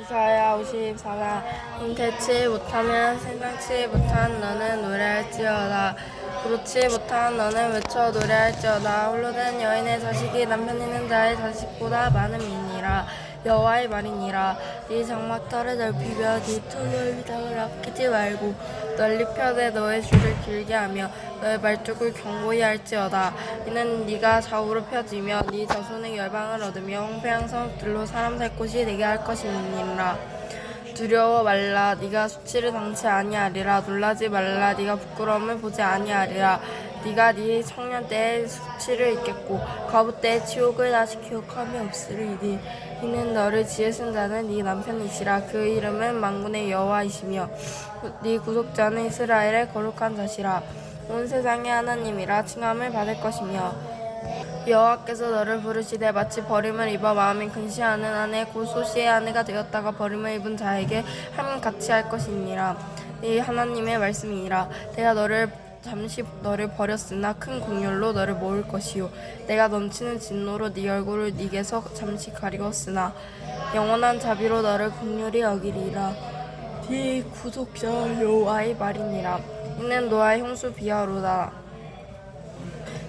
이사야 54가 인태치 못하면 생각치 못한 너는 노래할지어다. 그렇지 못한 너는 외쳐 노래할지어다. 홀로 된 여인의 자식이 남편 있는 자의 자식보다 많은 이니라 여호와의 말이니라. 네 장막터를 넓히며 네 투를 위당을 아끼지 말고 널리 펴되 너의 줄을 길게 하며 너의 말뚝을 견고히 할지어다. 이는 네가 좌우로 펴지며 네 자손의 열방을 얻으며 황폐한 성읍들로 사람 살 곳이 되게 할 것이니라. 두려워 말라. 네가 수치를 당치 아니하리라. 놀라지 말라. 네가 부끄러움을 보지 아니하리라 네가 네 청년 때의 수치를 잊겠고 과부 때의 치욕을 다시 기억함이 없으리니 이는 너를 지으신 자는 네 남편이시라. 그 이름은 만군의 여호와이시며 네 구속자는 이스라엘의 거룩한 자시라. 온 세상의 하나님이라 칭함을 받을 것이며 여호와께서 너를 부르시되 마치 버림을 입어 마음이 근시하는 아내 곧 소시의 아내가 되었다가 버림을 입은 자에게 함 같이 할 것이니라. 이 하나님의 말씀이니라. 내가 너를 잠시 너를 버렸으나 큰 공률로 너를 모을 것이요. 내가 넘치는 진노로 네 얼굴을 네게서 잠시 가리웠으나 영원한 자비로 너를 긍휼히 여기리라. 네 구속자 여호와의 말이니라. 이는 노아의 홍수 비하로다.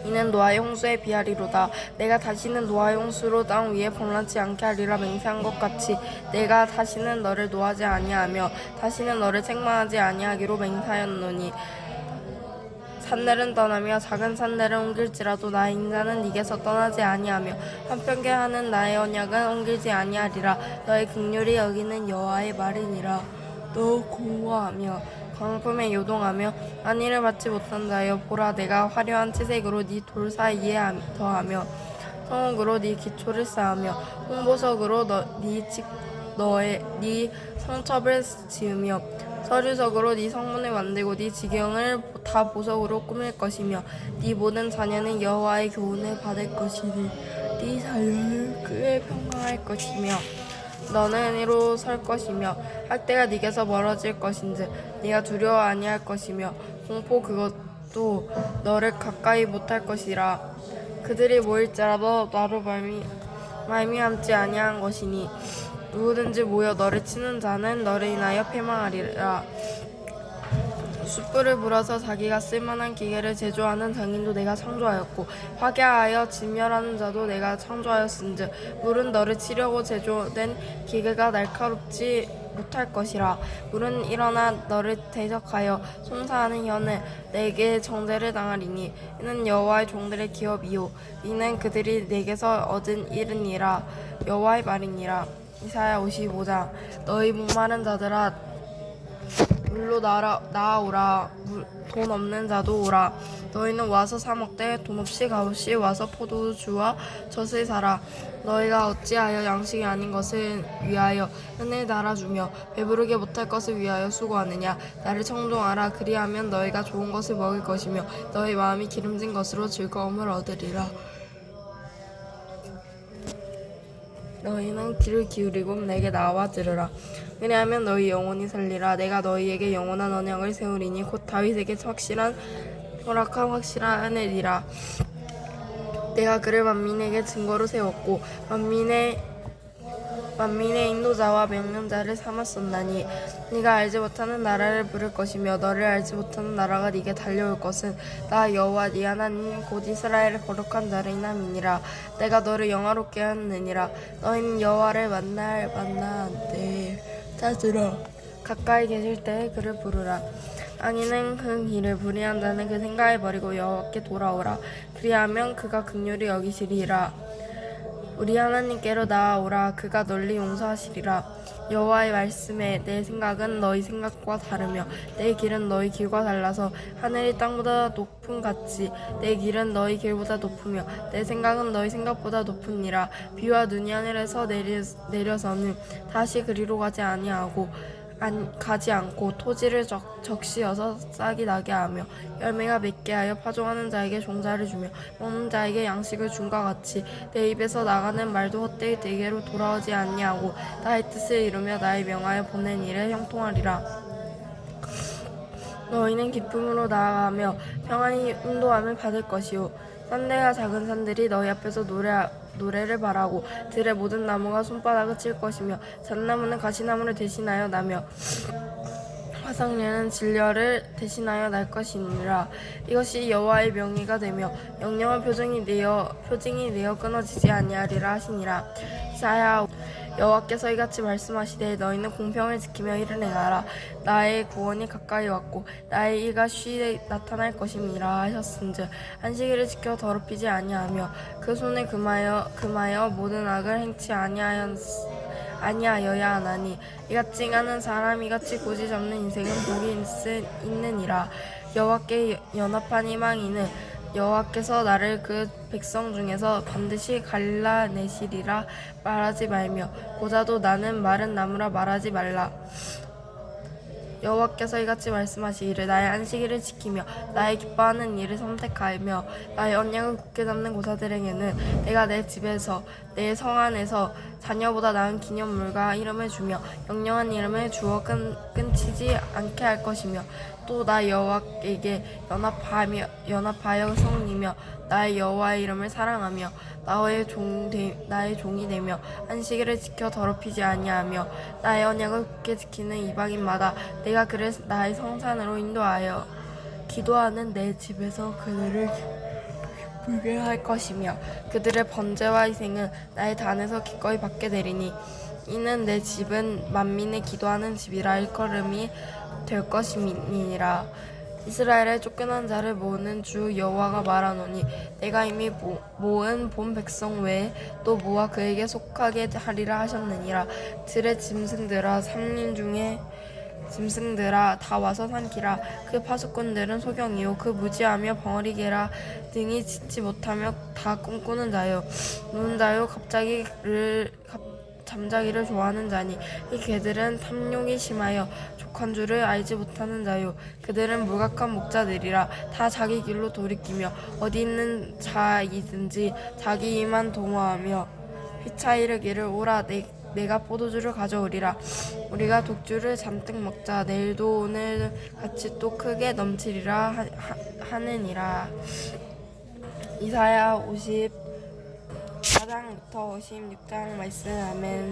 이는 노아의 홍수에 비하리로다. 내가 다시는 노아의 홍수로 땅 위에 범람치 않게 하리라 맹세한 것 같이 내가 다시는 너를 노하지 아니하며 다시는 너를 책망하지 아니하기로 맹세하였노니 산들은 떠나며 작은 산들은 옮길지라도 나의 인자는 네게서 떠나지 아니하며 한평계 하는 나의 언약은 옮길지 아니하리라. 너의 극률이 여기는 여호와의 말이니라. 너 공허하며 광품에 요동하며 안위를 받지 못한 자여 보라 내가 화려한 치색으로 네 돌 사이에 함- 더하며 성옥으로 네 기초를 쌓으며 홍보석으로 너, 네 직, 너의 네 성첩을 지으며 서류석으로 네 성문을 만들고 네 지경을 다 보석으로 꾸밀 것이며 네 모든 자녀는 여호와의 교훈을 받을 것이니 네 자녀는 그의 평강할 것이며 너는 이로 설 것이며 학대가 네게서 멀어질 것인즉 네가 두려워 아니할 것이며 공포 그것도 너를 가까이 못할 것이라. 그들이 모일지라도 나로 말미 말미암지 아니한 것이니 누구든지 모여 너를 치는 자는 너를 인하여 패망하리라. 숯불을 불어서 자기가 쓸만한 기계를 제조하는 장인도 내가 창조하였고 화개하여 진멸하는 자도 내가 창조하였은즉 물은 너를 치려고 제조된 기계가 날카롭지 못할 것이라. 물은 일어나 너를 대적하여 송사하는 혀는 내게 정죄를 당하리니 이는 여호와의 종들의 기업이요. 이는 그들이 내게서 얻은 일은이라. 여호와의 말이니라 이사야 55장 너희 목마른 자들아 물로 나라, 나아오라. 물, 돈 없는 자도 오라. 너희는 와서 사 먹되 돈 없이 값없이 와서 포도주와 젖을 사라. 너희가 어찌하여 양식이 아닌 것을 위하여 은을 달아주며 배부르게 못할 것을 위하여 수고하느냐? 나를 청종하라. 그리하면 너희가 좋은 것을 먹을 것이며 너희 마음이 기름진 것으로 즐거움을 얻으리라 너희는 귀를 기울이고 내게 나와 들으라. 왜냐하면 너희 영혼이 살리라. 내가 너희에게 영원한 언약을 세우리니 곧 다윗에게 확실한 허락한 확실한 하늘이라. 내가 그를 만민에게 증거로 세웠고 만민의 만민의 인도자와 명령자를 삼았었나니 네가 알지 못하는 나라를 부를 것이며 너를 알지 못하는 나라가 네게 달려올 것은 나 여호와 네 하나님 곧 이스라엘의 거룩한 자를 인함이니라. 내가 너를 영화롭게 하느니라. 너희는 여호와를 만날 만나되 찾으라 가까이 계실 때 그를 부르라. 악인은 그 길을 불의한 자는 그 생각을 버리고 여호와께 돌아오라. 그리하면 그가 극률이 여기시리라 우리 하나님께로 나아오라. 그가 널리 용서하시리라. 여호와의 말씀에 내 생각은 너희 생각과 다르며 내 길은 너희 길과 달라서 하늘이 땅보다 높은 같이 내 길은 너희 길보다 높으며 내 생각은 너희 생각보다 높으니라. 비와 눈이 하늘에서 내리, 내려서는 다시 그리로 가지 아니하고 안, 가지 않고 토지를 적, 적시어서 싹이 나게 하며 열매가 맺게 하여 파종하는 자에게 종자를 주며 먹는 자에게 양식을 준과 같이 내 입에서 나가는 말도 헛되이 내게로 돌아오지 아니하고 나의 뜻을 이루며 나의 명하여 보낸 일에 형통하리라. 너희는 기쁨으로 나아가며 평안히 인도함을 받을 것이요 산대가 작은 산들이 너희 앞에서 노래 노래를 바라고 들의 모든 나무가 손바닥을 칠 것이며 잣나무는 가시나무를 대신하여 나며 화상례는 진려를 대신하여 날 것이니라. 이것이 여호와의 명의가 되며 영영한 표징이 되어 표징이 되어 끊어지지 아니하리라 하시니라. 이사야 여호와께서 이같이 말씀하시되 너희는 공평을 지키며 일을 행하라. 나의 구원이 가까이 왔고 나의 이가 쉬에 나타날 것임이라 하셨은즉 안식일을 지켜 더럽히지 아니하며 그 손에 금하여 금하여 모든 악을 행치 아니하였 아니하여야 하나니. 이같이 하는 사람 이같이 고지 잡는 인생은 복이 있, 있느니라. 여호와께 연합한 희망이는 여호와께서 나를 그 백성 중에서 반드시 갈라내시리라 말하지 말며 고자도 나는 마른 나무라 말하지 말라 여호와께서 이같이 말씀하시기를 나의 안식일을 지키며 나의 기뻐하는 일을 선택하며 나의 언약을 굳게 잡는 고사들에게는 내가 내 집에서 내 성 안에서 자녀보다 나은 기념물과 이름을 주며 영영한 이름을 주어 끈, 끊치지 않게 할 것이며 또 나 여호와에게 연합하며 연합하여 성리며 나의 여호와의 이름을 사랑하며 나의 종 되, 나의 종이 되며 안식일을 지켜 더럽히지 아니하며 나의 언약을 굳게 지키는 이방인마다 내가 그를 나의 성산으로 인도하여 기도하는 내 집에서 그들을 불게 할 것이며 그들의 번제와 희생은 나의 단에서 기꺼이 받게 되리니 이는 내 집은 만민의 기도하는 집이라 일컬음이 될 것임이니라. 이스라엘의 쫓겨난 자를 모으는 주 여호와가 말하노니 내가 이미 모, 모은 본 백성 외에 또 모아 그에게 속하게 하리라 하셨느니라. 들의 짐승들아 삼림 중에 짐승들아 다 와서 삼키라. 그 파수꾼들은 소경이요 그 무지하며 벙어리개라. 등이 짓지 못하며 다 꿈꾸는 자요. 누는 자요 갑자기를 갑, 잠자기를 좋아하는 자니 이 개들은 탐욕이 심하여 족한 줄을 알지 못하는 자요. 그들은 무각한 목자들이라 다 자기 길로 돌이키며 어디 있는 자이든지 자기 이만 동호하며 휘차 이르기를 오라 내, 내가 포도주를 가져오리라. 우리가 독주를 잔뜩 먹자. 내일도 오늘 같이 또 크게 넘치리라 하, 하, 하느니라. 이사야 50 4장부터 56장 말씀 아멘